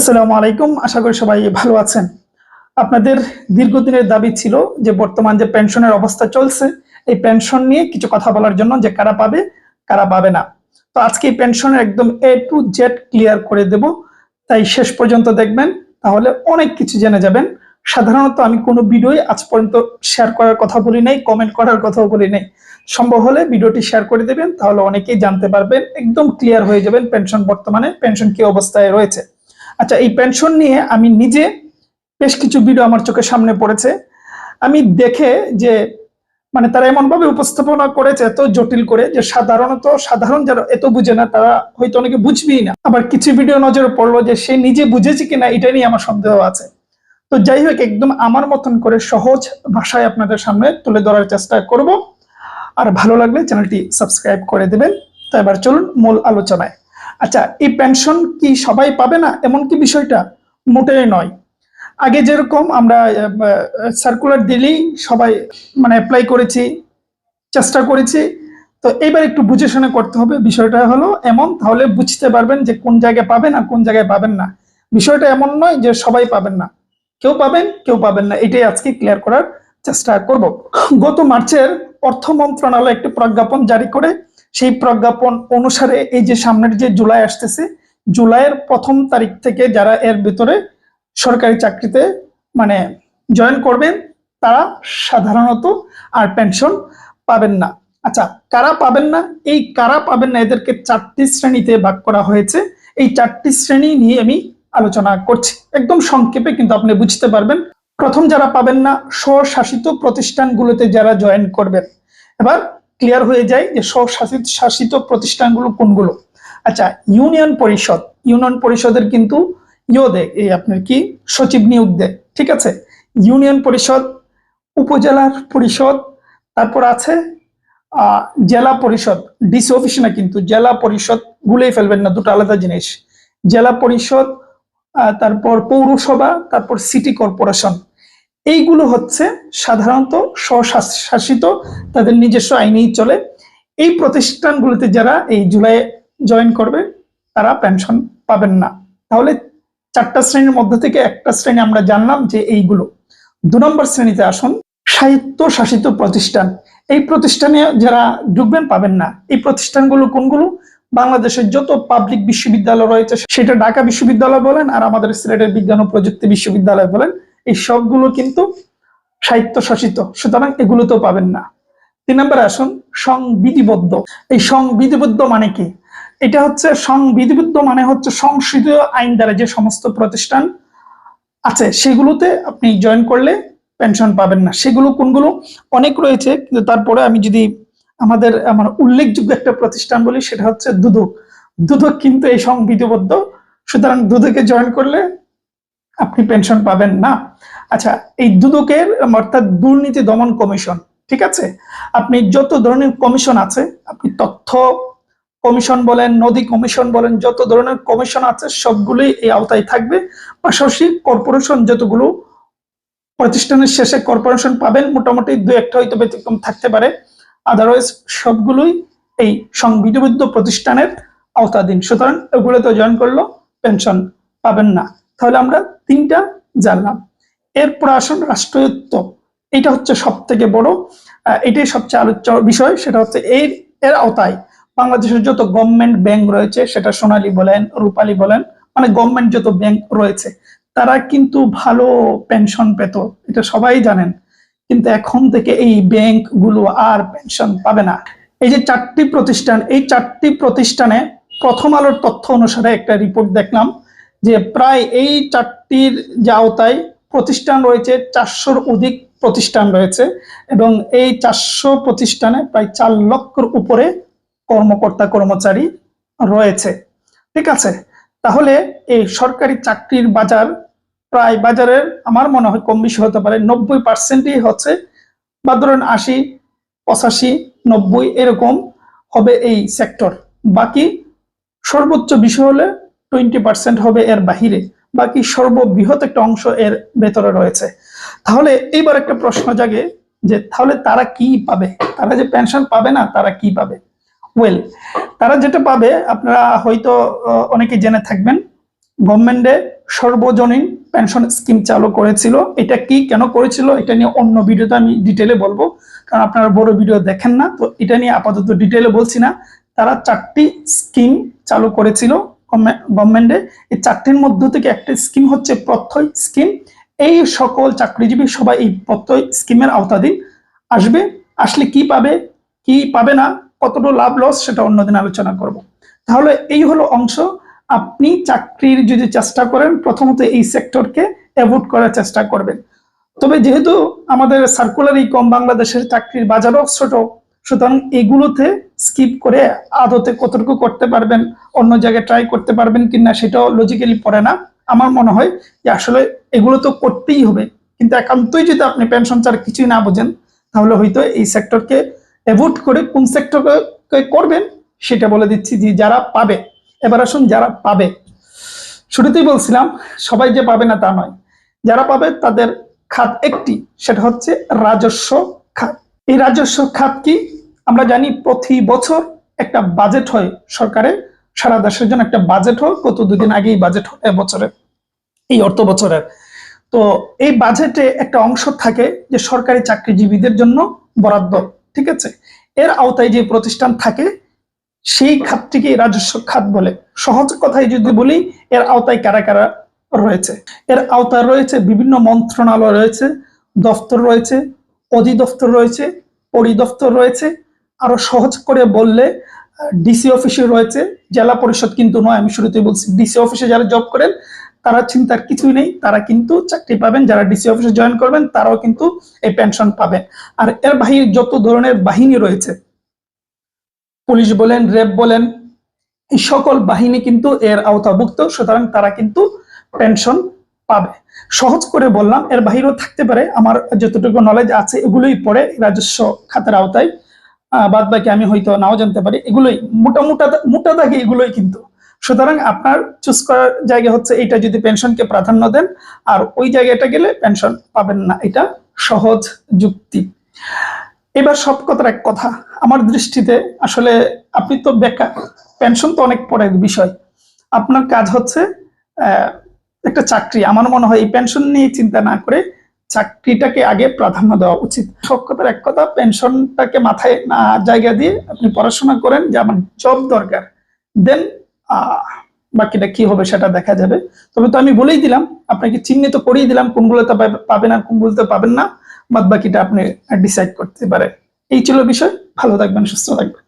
আসসালামু আলাইকুম। আশা করি সবাই ভালো আছেন। আপনাদের দীর্ঘদিনের দাবি ছিল যে বর্তমান যে পেনশনের অবস্থা চলছে, এই পেনশন নিয়ে কিছু কথা বলার জন্য যে কারা পাবে কারা পাবে না। তো আজকে এই পেনশনের একদম এ টু জেড ক্লিয়ার করে দেব। তাই শেষ পর্যন্ত দেখবেন, তাহলে অনেক কিছু জেনে যাবেন। সাধারণত আমি কোনো ভিডিওই আজ পর্যন্ত শেয়ার করার কথা বলি নাই কমেন্ট করার কথাও বলি নাই। সম্ভব হলে ভিডিওটি শেয়ার করে দেবেন, তাহলে অনেকেই জানতে পারবেন, একদম ক্লিয়ার হয়ে যাবেন পেনশন বর্তমানে, পেনশন কি অবস্থায় রয়েছে। আচ্ছা এই পেনশন নিয়ে আমি নিজে বেশ কিছু ভিডিও আমার চোখের সামনে পড়েছে। আমি দেখে যে মানে তারা এমন ভাবে উপস্থাপনা করেছে, এত জটিল করে, যে সাধারণত সাধারণ যারা এত বুঝে না, তারা হয়তো অনেকে বুঝবেই না। আবার কিছু ভিডিও নজরে পড়ল যে, সে নিজে বুঝেছে কিনা, এটা নিয়ে আমার সন্দেহ আছে। তো যাই হোক, একদম আমার মতন করে সহজ ভাষায় আপনাদের সামনে তুলে ধরার চেষ্টা করব। আর ভালো লাগলে চ্যানেলটি সাবস্ক্রাইব করে দেবেন। তো এবার চলুন মূল আলোচনায়। আচ্ছা এই পেনশন কি সবাই পাবে না? এমন কি বিষয়টা মোটেই নয়। আগে যেরকম আমরা সার্কুলার দিলেই সবাই মানে অ্যাপ্লাই করেছি, চেষ্টা করেছি। তো এইবার একটু বুঝে শুনে করতে হবে। বিষয়টা হলো এমন, তাহলে বুঝতে পারবেন যে কোন জায়গায় পাবেন আর কোন জায়গায় পাবেন না। বিষয়টা এমন নয় যে সবাই পাবেন না। কেউ পাবেন কেউ পাবেন না। এটাই আজকে ক্লিয়ার করার চেষ্টা করব। গত মার্চের অর্থ মন্ত্রণালয় একটি প্রজ্ঞাপন জারি করে সেই প্রজ্ঞাপন অনুসারে এই যে সামনের যে জুলাই আসতেছে, জুলাইয়ের প্রথম তারিখ থেকে যারা এর ভিতরে সরকারি চাকরিতে মানে জয়েন করবেন, তারা সাধারণত আর পেনশন পাবেন না। আচ্ছা কারা পাবেন না? এই কারা পাবেন না, এদেরকে চারটি শ্রেণীতে ভাগ করা হয়েছে। এই চারটি শ্রেণি নিয়ে আমি আলোচনা করছি। একদম সংক্ষেপে কিন্তু আপনি বুঝতে পারবেন। প্রথম যারা পাবেন না, স্বশাসিত প্রতিষ্ঠানগুলোতে যারা জয়েন করবেন। এবার ক্লিয়ার হয়ে যায় যে স্বশাসিত, শাসিত প্রতিষ্ঠানগুলো কোনগুলো? আচ্ছা ইউনিয়ন পরিষদ। ইউনিয়ন পরিষদের কিন্তু ইয়ে দেয়, এই আপনার কি? সচিব নিয়োগ দেয়, ঠিক আছে? ইউনিয়ন পরিষদ, উপজেলার পরিষদ, তারপর আছে জেলা পরিষদ, ডিসি অফিস না কিন্তু, জেলা পরিষদ, ভুলেই ফেলবেন না, দুটো আলাদা জিনিস। জেলা পরিষদ তারপর পৌরসভা, তারপর সিটি কর্পোরেশন। এইগুলো হচ্ছে সাধারণত স্বশাসিত, তাদের নিজস্ব আইনেই চলে। এই প্রতিষ্ঠানগুলোতে যারা এই জুলাই জয়েন করবে, তারা পেনশন পাবেন না। তাহলে চারটা শ্রেণির মধ্যে থেকে একটা শ্রেণি আমরা জানলাম যে এইগুলো। দু নম্বর শ্রেণীতে আসুন সাহিত্য শাসিত প্রতিষ্ঠান। এই প্রতিষ্ঠানে যারা ঢুকবেন পাবেন না। এই প্রতিষ্ঠানগুলো কোনগুলো? বাংলাদেশের যত পাবলিক বিশ্ববিদ্যালয় রয়েছে, সেটা ঢাকা বিশ্ববিদ্যালয় বলেন আর আমাদের সিলেটের বিজ্ঞান ও প্রযুক্তি বিশ্ববিদ্যালয় বলেন। এই সবগুলো কিন্তু সাহিত্য শাসিত সুতরাং এগুলোতেও পাবেন না। তিন নম্বরে আসুন, সংবিধিবদ্ধ। এই সংবিধিবদ্ধ মানে কি? এটা হচ্ছে সংবিধিবদ্ধ মানে হচ্ছে সংসদীয় আইন দ্বারা যে সমস্ত প্রতিষ্ঠান আছে, সেগুলোতে আপনি জয়েন করলে পেনশন পাবেন না। সেগুলো কোনগুলো? অনেক রয়েছে, কিন্তু তারপরে আমি যদি আমাদের, আমার উল্লেখযোগ্য একটা প্রতিষ্ঠান বলি, সেটা হচ্ছে দুদক। দুদক কিন্তু এই সংবিধিবদ্ধ, সুতরাং দুদকে জয়েন করলে আপনি পেনশন পাবেন না। আচ্ছা এই দুদকের অর্থাৎ দুর্নীতি দমন কমিশন, ঠিক আছে? আপনি যত ধরনের কমিশন আছে, আপনি তথ্য কমিশন বলেন, নদী কমিশন বলেন, যত ধরনের কমিশন আছে, সবগুলোই এই আওতায় থাকবে। পাশাপাশি কর্পোরেশন যতগুলো প্রতিষ্ঠানের শেষে কর্পোরেশন পাবেন, মোটামুটি দু একটা হয়তো ব্যতিক্রম থাকতে পারে। আদারওয়াইজ সবগুলোই এই সংবিধিবদ্ধ প্রতিষ্ঠানের আওতাধীন। সুতরাং এগুলোতে জয়েন করল পেনশন পাবেন না। তাহলে আমরা তিনটা জানলাম। এরপর আসুন রাষ্ট্রায়ত্ত এটা হচ্ছে সব থেকে বড় এটাই সবচেয়ে আলোচ্য বিষয়, সেটা হচ্ছে এই, এর আওতায় বাংলাদেশের যত গভর্নমেন্ট ব্যাংক রয়েছে, সেটা সোনালী বলেন, রূপালী বলেন মানে গভর্নমেন্ট যত ব্যাংক রয়েছে, তারা কিন্তু ভালো পেনশন পেত, এটা সবাই জানেন। কিন্তু এখন থেকে এই ব্যাংকগুলো আর পেনশন পাবে না। এই যে চারটি প্রতিষ্ঠান, এই চারটি প্রতিষ্ঠানে প্রথম আলোর তথ্য অনুসারে একটা রিপোর্ট দেখলাম যে প্রায় এই চারটির যে আওতায় প্রতিষ্ঠান রয়েছে, চারশোর অধিক প্রতিষ্ঠান রয়েছে এবং এই চারশো প্রতিষ্ঠানে প্রায় চার লক্ষর উপরে কর্মকর্তা, কর্মচারী রয়েছে। ঠিক আছে? তাহলে এই সরকারি চাকরির বাজার প্রায় বাজারের আমার মনে হয় কম বেশি হতে পারে, নব্বই পার্সেন্টই হচ্ছে বা ধরুন আশি, পঁচাশি, নব্বই এরকম হবে এই সেক্টর। বাকি সর্বোচ্চ বিষয় হলে টোয়েন্টি পার্সেন্ট হবে এর বাহিরে, বাকি সর্ববৃহৎ একটা অংশ এর ভেতরে রয়েছে। তাহলে এইবার একটা প্রশ্ন জাগে যে তাহলে তারা কি পাবে? তারা যে পেনশন পাবে না, তারা কি পাবে? ওয়েল তারা যেটা পাবে, আপনারা হয়তো অনেকে জেনে থাকবেন, গভর্নমেন্টে সর্বজনীন পেনশন স্কিম চালু করেছিল। এটা কি, কেন করেছিল, এটা নিয়ে অন্য ভিডিওতে আমি ডিটেলে বলব। কারণ আপনারা বড় ভিডিও দেখেন না, তো এটা নিয়ে আপাতত ডিটেলে বলছি না। তারা চারটি স্কিম চালু করেছিল। গভর্নমেন্টে এই চারটির মধ্য থেকে একটা স্কিম হচ্ছে প্রত্যয় স্কিম এই সকল চাকরিজীবী সবাই এই প্রত্যয় স্কিমের আওতাধীন। আসবে, আসলে কি পাবে কি পাবে না, কতটা লাভ লস সেটা অন্যদিন আলোচনা করব। তাহলে এই হলো অংশ। আপনি চাকরির যদি চেষ্টা করেন, প্রথমত এই সেক্টরকে অ্যাভয়েড করার চেষ্টা করবেন। তবে যেহেতু আমাদের সার্কুলারই কম বাংলাদেশের চাকরির বাজারও ছোট সুতরাং এগুলোতে স্কিপ করে আদতে কতটুকু করতে পারবেন, অন্য জায়গায় ট্রাই করতে পারবেন কিনা সেটাও লজিক্যালি পড়ে না। আমার মনে হয় যে আসলে এগুলো তো করতেই হবে, কিন্তু একান্তই যদি আপনি পেনশন ছাড়া কিছুই না বোঝেন, তাহলে হয়তো এই সেক্টরকে অ্যাভয়েড করে কোন সেক্টরকে করবেন সেটা বলে দিচ্ছি যে যারা পাবে। এবার আসুন যারা পাবে। শুরুতেই বলছিলাম, সবাই যে পাবে না তা নয়। যারা পাবে তাদের খাত একটি, সেটা হচ্ছে রাজস্ব খাত। এই রাজস্ব খাত কি? আমরা জানি প্রতি বছর একটা বাজেট হয় সরকারে সারা দেশের জন্য একটা বাজেট হয় গত দুদিন আগেই বাজেট হয় বছরের এই অর্থ বছরের। তো এই বাজেটে একটা অংশ থাকে যে সরকারি চাকরিজীবীদের জন্য বরাদ্দ, ঠিক আছে? এর আওতায় যে প্রতিষ্ঠান থাকে, সেই খাতটিকে রাজস্ব খাত বলে। সহজ কথায় যদি বলি, এর আওতায় কারা কারা রয়েছে? এর আওতায় রয়েছে বিভিন্ন মন্ত্রণালয় রয়েছে, দফতর রয়েছে অধিদপ্তর রয়েছে পরিদপ্তর রয়েছে। আরও সহজ করে বললে, ডিসি অফিসে রয়েছে, জেলা পরিষদ কিন্তু নয়, আমি শুরুতেই বলছি, ডিসি অফিসে যারা জব করেন, তারা চিন্তার কিছুই নেই, তারা কিন্তু চাকরি পাবেন, যারা ডিসি অফিসে জয়েন করবেন, তারাও কিন্তু এই পেনশন পাবেন। আর এর বাহিরে যত ধরনের বাহিনী রয়েছে, পুলিশ বলেন, র্যাব বলেন, এই সকল বাহিনী কিন্তু এর আওতাভুক্ত, সুতরাং তারা কিন্তু পেনশন পাবে। সহজ করে বললাম, এর বাহিরেও থাকতে পারে। আমার যতটুকু নলেজ আছে, এগুলোই পড়ে রাজস্ব খাতের আওতায়। বাদ বাকি আমি হয়তো নাও জানতে পারি। এগুলোই মোটা মোটা মোটা দাগে এগুলোই কিন্তু। সুতরাং আপনার চুজ করার জায়গা হচ্ছে এটা যদি পেনশনকে প্রাধান্য দেন, আর ওই জায়গাটা গেলে পেনশন পাবেন না। এটা সহজ যুক্তি। এবার সব কথার এক কথা। আমার দৃষ্টিতে আসলে আপনি তো বেকার। পেনশন তো অনেক পরের বিষয়। আপনার কাজ হচ্ছে একটা চাকরি। আমার মনে হয় এই পেনশন নিয়ে চিন্তা না করে চাকরিটাকে আগে প্রাধান্য দেওয়া উচিত। কথার এক কথা পেনশনটাকে মাথায় না জায়গা দিয়ে আপনি পড়াশোনা করেন, যে আমার জব দরকার। দেন বাকিটা কি হবে সেটা দেখা যাবে। তবে তো আমি বলেই দিলাম, আপনাকে চিহ্নিত করিয়ে দিলাম কোনগুলোতে পাবেন আর কোনগুলোতে পাবেন না। বাদ বাকিটা আপনি ডিসাইড করতে পারে এই ছিল বিষয়। ভালো থাকবেন, সুস্থ থাকবেন।